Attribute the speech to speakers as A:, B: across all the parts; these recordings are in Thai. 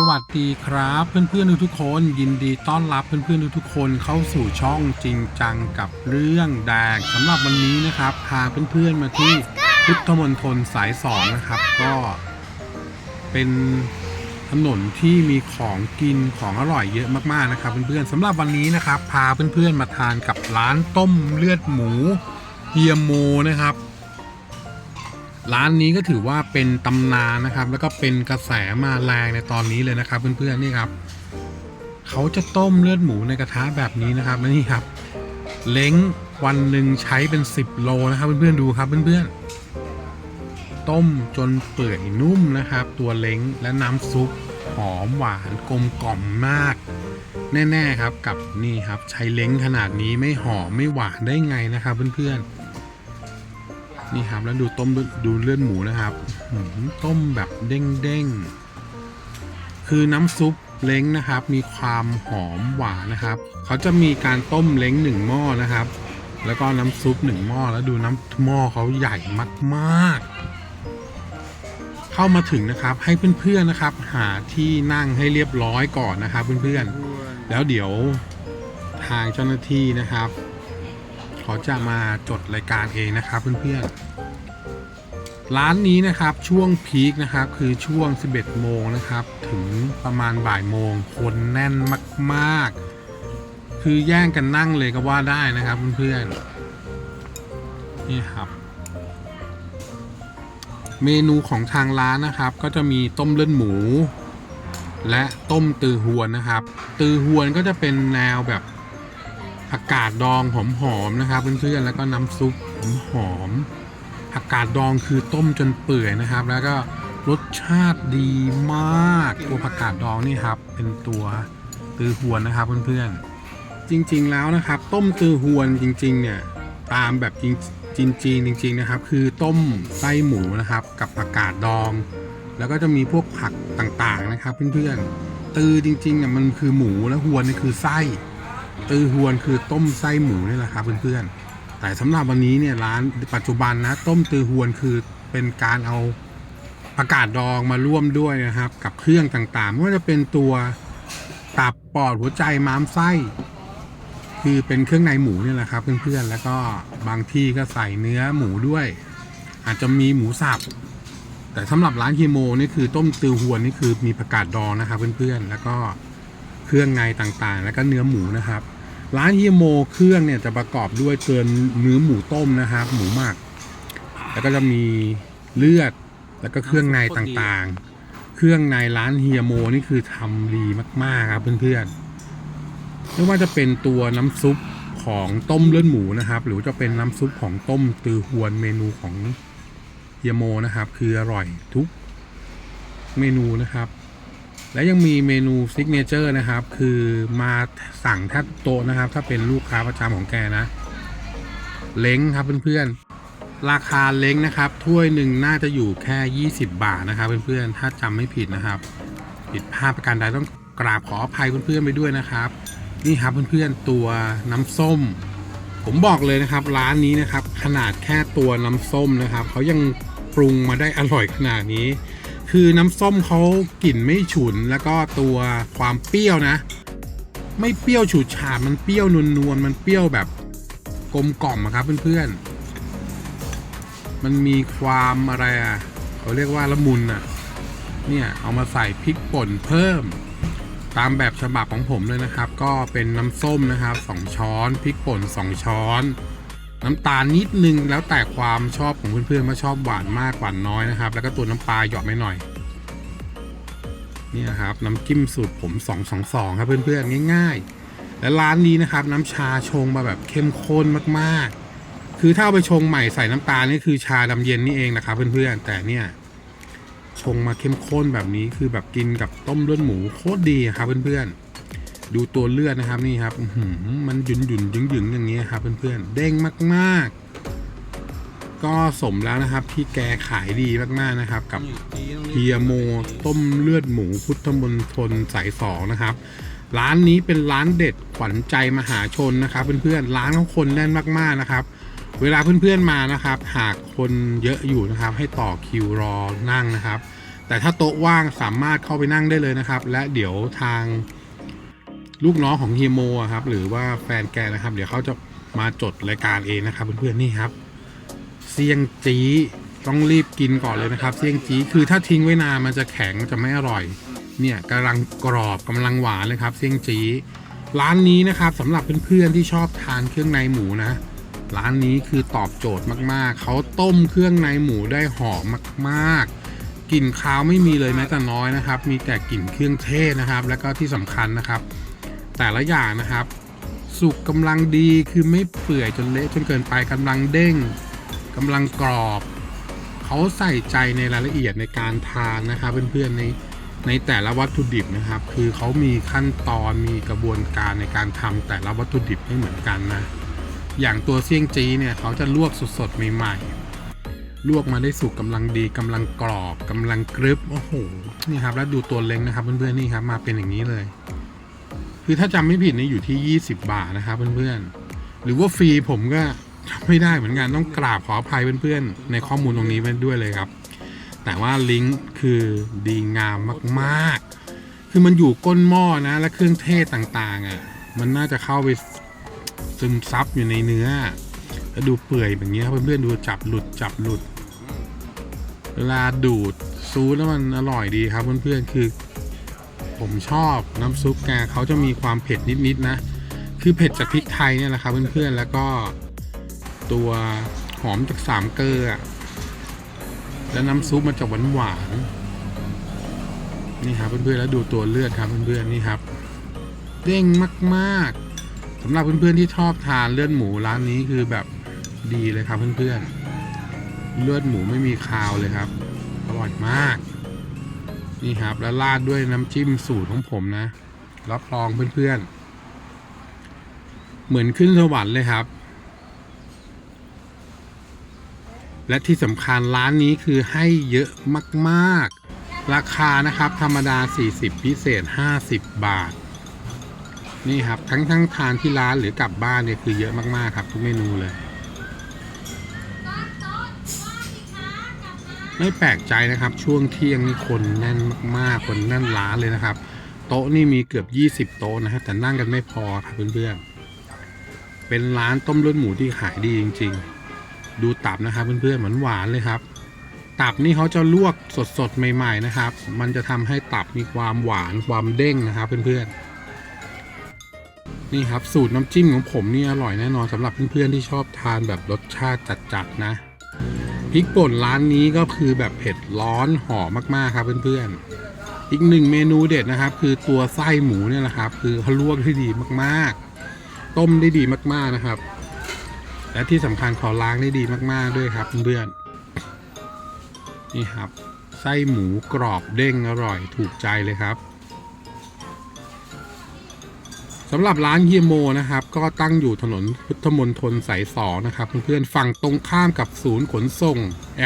A: สวัสดีครับเพื่อนๆทุกๆคน ยินดีต้อนรับเพื่อนๆทุกๆคนเข้าสู่ช่องจริงจังกับเรื่องแดกสำหรับวันนี้นะครับพาเพื่อนๆมาที่พุทธมณฑลสายสองนะครับ ก็เป็นถนนที่มีของกินของอร่อยเยอะมากๆนะครับ เพื่อนๆสำหรับวันนี้นะครับ พาเพื่อนๆมาทานกับร้านต้มเลือดหมูเฮียโมนะครับ ร้านนี้ก็ถือว่าเป็นตำนานนะครับ แล้วก็เป็นกระแสมาแรงในตอนนี้เลยนะครับ เพื่อนๆนี่ครับเขาจะต้มเลือดหมูในกระทะแบบนี้นะครับและนี่ครับ เล้งวันหนึ่งใช้เป็น 10 โลนะครับเพื่อนๆดูครับเพื่อนๆต้มจนเปื่อยนุ่มนะครับ ตัวเล้งและน้ำซุปหอมหวานกลมกล่อมมาก แน่ ๆ ครับกับนี่ครับ ใช้เล้งขนาดนี้ไม่หอมไม่หวานได้ไงนะครับเพื่อนๆ นี่ครับแล้วดูต้มดูเลือดหมูนะครับหืมต้มแบบเด้งเด้งๆ คือน้ำซุปเล้งนะครับ มีความหอมหวานนะครับ เขาจะมีการต้มเล้งหนึ่งหม้อนะครับ แล้วก็น้ำซุปหนึ่งหม้อแล้วดูน้ำหม้อเขาใหญ่มากๆ เข้ามาถึงนะครับให้เพื่อนๆนะครับ หาที่นั่งให้เรียบร้อยก่อนนะครับเพื่อนๆแล้วเดี๋ยวทางเจ้าหน้าที่นะครับ เขาจะมาจดรายการเองนะครับเพื่อนๆ ร้านนี้นะครับช่วงพีคนะครับคือช่วง 11 โมงนะครับ ถึงประมาณบ่ายโมงคนแน่นมากๆ คือแย่งกันนั่งเลยก็ว่าได้นะครับเพื่อนๆ นี่ครับ เมนูของทางร้านนะครับ ก็จะมีต้มเลือดหมู และต้มตือหวนนะครับ ตือหวนก็จะเป็นแนวแบบ ผักกาดดองหอมๆนะครับเพื่อนๆแล้วก็น้ำซุปหอมๆผักกาดดองคือต้มจนเปื่อยนะครับ แล้วก็รสชาติดีมากตัวผักกาดดองนี่ครับ เป็นตัวตือหวนนะครับเพื่อนๆจริงๆแล้วนะครับ ต้มตือหวนจริง ๆ เนี่ยตามแบบจริงจีนๆจริง ๆนะครับ คือต้มไส้หมูนะครับ กับผักกาดดอง แล้วก็จะมีพวกผักต่างๆนะครับ เพื่อนๆตือจริงๆเนี่ยมันคือหมูแล้วหวนนี่คือไส้ ตือหวนคือต้มไส้หมูนี่แหละครับเพื่อนๆ แต่สำหรับวันนี้เนี่ยร้านปัจจุบันนะ ต้มตือหวนคือเป็นการเอาผักกาดดองมาร่วมด้วยนะครับ กับเครื่องต่างๆไม่ว่าจะเป็นตัวตับปอดหัวใจม้ามไส้ คือเป็นเครื่องในหมูนี่แหละครับ เพื่อนๆแล้วก็บางที่ก็ใส่เนื้อหมูด้วย อาจจะมีหมูสับแต่สำหรับร้านฮีโมนี่คือต้มตือหวนนี่คือมีผักกาดดองนะครับ เพื่อนๆแล้วก็เครื่องในต่างๆ แล้วก็เนื้อหมูนะครับ ร้านเฮียโมเครื่องเนี่ยจะประกอบด้วยเกินเนื้อหมูต้มนะครับ หมูหมัก แล้วก็จะมีเลือด แล้วก็เครื่องในต่างๆ เครื่องในร้านเฮียโมนี่คือทำดีมากๆครับเพื่อนๆ ไม่ว่าจะเป็นตัวน้ำซุปของต้มเลือดหมูนะครับ หรือจะเป็นน้ำซุปของต้มตือหวนเมนูของเฮียโมนะครับ คืออร่อยทุกเมนูนะครับ และยังมีเมนูซิกเนเจอร์นะครับ คือมาสั่งแทบโต๊ะนะครับ ถ้าเป็นลูกค้าประจำของแกนะ เล้งครับเพื่อนๆ ราคาเล้งนะครับ ถ้วยหนึ่งน่าจะอยู่แค่ 20 บาทนะครับเพื่อนๆ ถ้าจำไม่ผิดนะครับ ผิดพลาดประการใดต้องกราบขออภัยเพื่อนๆไปด้วยนะครับ นี่ครับเพื่อนๆ ตัวน้ำส้ม ผมบอกเลยนะครับ ร้านนี้นะครับ ขนาดแค่ตัวน้ำส้มนะครับเขายังปรุงมาได้อร่อยขนาดนี้ คือน้ำส้มเขากลิ่นไม่ฉุนแล้วก็ตัวความเปรี้ยวนะ ไม่เปรี้ยวฉูดฉาดมันเปรี้ยวนวลนวลๆมันเปรี้ยวแบบกลมกล่อมอะครับเพื่อนๆ มันมีความอะไรอะเขาเรียกว่าละมุนอะ เนี่ยเอามาใส่พริกป่นเพิ่ม ตามแบบฉบับของผมเลยนะครับ ก็เป็นน้ำส้มนะครับสองช้อนพริกป่นสองช้อน น้ำตาลนิดนึงแล้วแต่ความชอบของเพื่อนๆว่าชอบหวานมากหวานน้อยนะครับ แล้วก็ตัวน้ำปลาหยอดไม่หน่อยนี่นะครับน้ำจิ้มสูตรผม 222 ครับเพื่อนๆง่ายๆ และร้านนี้นะครับ น้ำชาชงมาแบบเข้มข้นมากๆ คือถ้าเอาไปชงใหม่ใส่น้ำตาลนี่คือชาดำเย็นนี่เองนะครับเพื่อนๆแต่เนี่ยชงมาเข้มข้นแบบนี้คือแบบกินกับต้มเลือดหมูโคตรดีครับเพื่อนๆ ดูตัวเลือดนะครับนี่ครับอื้อหือมันหยุ่นหยุ่นยึงยึงๆอย่างนี้ครับเพื่อนๆเด้งมากๆ ก็สมแล้วนะครับ ที่แกขายดีมากๆนะครับ กับเฮียโมต้มเลือดหมูพุทธมณฑลสายสองนะครับ ร้านนี้เป็นร้านเด็ดขวัญใจมหาชนนะครับ เพื่อนๆร้านของคนแน่นมากๆนะครับ เวลาเพื่อนๆมานะครับ หากคนเยอะอยู่นะครับ ให้ต่อคิวรอนั่งนะครับ แต่ถ้าโต๊ะว่างสามารถเข้าไปนั่งได้เลยนะครับ และเดี๋ยวทาง ลูกน้องของเฮียโมครับ หรือว่าแฟนแกนะครับ เดี๋ยวเขาจะมาจดรายการเองนะครับเพื่อนๆนี่ครับเสี่ยงจีต้องรีบกินก่อนเลยนะครับเสี่ยงจีคือถ้าทิ้งไว้นานมันจะแข็งจะไม่อร่อย เนี่ยกำลังกรอบกำลังหวานเลยครับเสี่ยงจีร้านนี้นะครับสำหรับเพื่อนๆที่ชอบทานเครื่องในหมูนะร้านนี้คือตอบโจทย์มากๆ เขาต้มเครื่องในหมูได้หอมมากๆ กลิ่นคาวไม่มีเลยแม้แต่น้อยนะครับ มีแต่กลิ่นเครื่องเทศนะครับ แล้วก็ที่สำคัญนะครับ แต่ละอย่างนะครับ สุกกำลังดีคือไม่เปื่อยจนเละจนเกินไปกำลังเด้งกำลังกรอบ เขาใส่ใจในรายละเอียดในการทานนะครับเพื่อนๆในในแต่ละวัตถุดิบนะครับ คือเขามีขั้นตอนมีกระบวนการในการทำแต่ละวัตถุดิบไม่เหมือนกันนะ อย่างตัวเสี่ยงจีเนี่ยเขาจะลวกสดๆใหม่ๆ ลวกมาได้สุกกำลังดีกำลังกรอบกำลังกรึบโอ้โหนี่ครับแล้วดูตัวเล้งนะครับเพื่อนๆนี่ครับมาเป็นอย่างนี้เลย คือถ้าจำไม่ผิดนี่อยู่ที่ 20 บาทนะครับเพื่อนๆ หรือว่าฟรีผมก็จำไม่ได้เหมือนกันต้องกราบขออภัยเพื่อนๆ ในข้อมูลตรงนี้ไว้ด้วยเลยครับ แต่ว่าลิงก์คือดีงามมากๆ คือมันอยู่ก้นหม้อนะ และเครื่องเทศต่างๆอะมันน่าจะเข้าไปซึมซับอยู่ในเนื้อ แล้วดูเปื่อยแบบนี้ครับเพื่อนๆดูจับหลุดจับหลุด เวลาดูดซูแล้วมันอร่อยดีครับเพื่อนๆคือ ผมชอบน้ำซุปแกเขาจะมีความเผ็ดนิดๆนะ คือเผ็ดจากพริกไทยเนี่ยแหละครับเพื่อนๆแล้วก็ตัวหอมจากสามเกลือแล้วน้ำซุปมันจะหวานๆนี่ครับเพื่อนๆแล้วดูตัวเลือดครับเพื่อนๆนี่ครับ เด้งมากๆสำหรับเพื่อนๆที่ชอบทานเลือดหมูร้านนี้คือแบบดีเลยครับเพื่อนๆเลือดหมูไม่มีคาวเลยครับอร่อยมาก นี่ครับ แล้วราดด้วยน้ำจิ้มสูตรของผมนะ รับรองเพื่อนๆ เหมือนขึ้นสวรรค์เลยครับ และที่สำคัญร้านนี้คือให้เยอะมากๆ ราคานะครับ ธรรมดา 40 พิเศษ 50 บาท นี่ครับ ทั้งทั้งทานที่ร้านหรือกลับบ้านเนี่ยคือเยอะมากๆครับ ทุกเมนูเลย ไม่แปลกใจนะครับ ช่วงเที่ยงนี่คนแน่นมากๆ คนแน่นร้านเลยนะครับ โต๊ะนี่มีเกือบ 20 โต๊ะนะครับแต่นั่งกันไม่พอครับเพื่อนๆเป็นร้านต้มเลือดหมูที่ขายดีจริง ๆ ดูตับนะครับเพื่อนๆเหมือนหวานเลยครับ ตับนี่เขาจะลวกสดๆใหม่ ๆนะครับ มันจะทำให้ตับมีความหวานความเด้งนะครับเพื่อนๆนี่ครับสูตรน้ำจิ้มของผมนี่อร่อยแน่นอนสำหรับเพื่อนๆที่ชอบทานแบบรสชาติจัดๆนะ ริกป่นร้านนี้ก็คือแบบเผ็ดร้อนหอมมากๆครับเพื่อนๆ อีกหนึ่งเมนูเด็ดนะครับ คือตัวไส้หมูเนี่ยแหละครับ คือเขาลวกได้ดีมากๆ ต้มได้ดีมากๆนะครับ และที่สำคัญเขาล้างได้ดีมากๆด้วยครับเพื่อนๆนี่ครับ ไส้หมูกรอบเด้งอร่อยถูกใจเลยครับำหรับร้านเฮียโมนะครับ ก็ตั้งอยู่ถนนพุทธมณฑลสายสองนะครับเพื่อนๆฝั่งตรงข้ามกับศูนย์ขนส่ง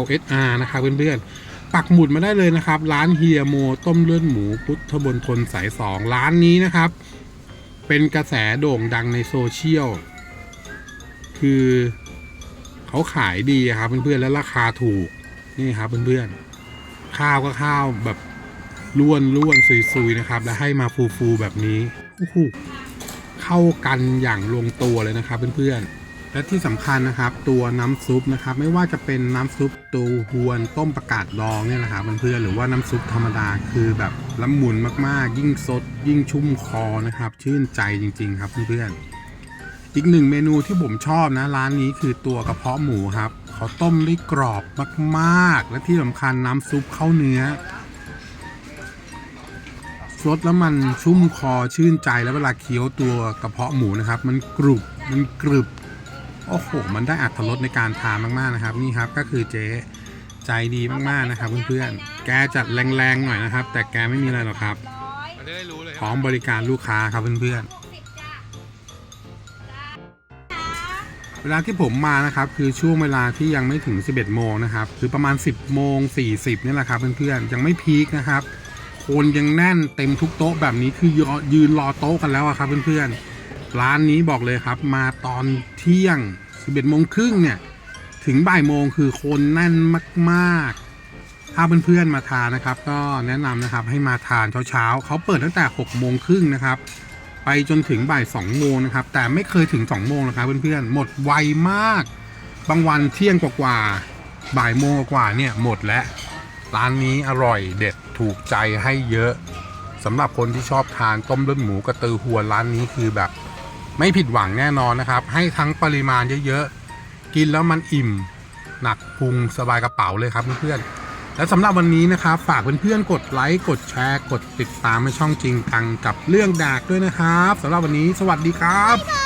A: LSR นะครับเพื่อนๆปักหมุดมาได้เลยนะครับ ร้านเฮียโม ต้มเลือดหมูพุทธมณฑลสายสองร้านนี้นะครับ เป็นกระแสโด่งดังในโซเชียลคือเขาขายดีครับเพื่อนๆและราคาถูกนี่ครับเพื่อนๆข้าวก็ข้าวแบบล้วนล้วนซุยๆนะครับ และให้มาฟูๆแบบนี้โอ้โห เข้ากันอย่างลงตัวเลยนะครับเพื่อนๆ และที่สำคัญนะครับ ตัวน้ำซุปนะครับ ไม่ว่าจะเป็นน้ำซุปตูฮวนต้มประกาศดองเนี่ยนะครับเพื่อนๆหรือว่าน้ำซุปธรรมดาคือแบบละมุนมากๆ ยิ่งสด ยิ่งชุ่มคอนะครับ ชื่นใจจริง ๆ ครับเพื่อนๆอีกหนึ่งเมนูที่ผมชอบนะร้านนี้คือตัวกระเพาะหมูครับเขาต้มได้กรอบมากๆ และที่สำคัญน้ำซุปเข้าเนื้อ รสแล้วมันชุ่มคอชื่นใจแล้วเวลาเคี้ยวตัวกระเพาะหมูนะครับ มันกรุบมันกรึบโอ้โห มันได้อัตรสในการทานมากๆนะครับ นี่ครับก็คือเจ๊ใจดีมากๆนะครับเพื่อนๆ แกจัดแรงๆหน่อยนะครับ แต่แกไม่มีอะไรหรอกครับ
B: มันจะได้รู้เลย
A: พร้อมบริการลูกค้าครับเพื่อนๆ เวลาที่ผมมานะครับ คือช่วงเวลาที่ยังไม่ถึง 11 โมงนะครับ คือประมาณ 10 โมง 40นี่แหละครับเพื่อนๆ ยังไม่พีคนะครับ คนยังแน่นเต็มทุกโต๊ะแบบนี้คือยืนยืนรอโต๊ะกันแล้วครับเพื่อนๆ ร้านนี้บอกเลยครับ มาตอนเที่ยง 11โมงครึ่งเนี่ย ถึงบ่ายโมงคือคนแน่นมากๆ ถ้าเพื่อนๆมาทานนะครับ ก็แนะนำนะครับให้มาทานเช้าๆเขาเปิดตั้งแต่6โมงครึ่งนะครับ ไปจนถึงบ่าย2โมงนะครับ แต่ไม่เคยถึง2โมงนะครับเพื่อนๆ หมดไวมาก บางวันเที่ยงกว่าๆบ่ายโมงกว่าเนี่ยหมดแล้วร้านนี้อร่อยเด็ด ถูกใจให้เยอะสำหรับคนที่ชอบทานต้มเลือดหมูกระตือหัวร้านนี้คือแบบ ไม่ผิดหวังแน่นอนนะครับ ให้ทั้งปริมาณเยอะๆ กินแล้วมันอิ่ม หนักพุงสบายกระเป๋าเลยครับเพื่อนๆและสำหรับวันนี้นะครับ ฝากเพื่อนๆกดไลค์กดแชร์กดติดตามให้ช่องจริงจังกับเรื่องดากด้วยนะครับสำหรับวันนี้สวัสดีครับ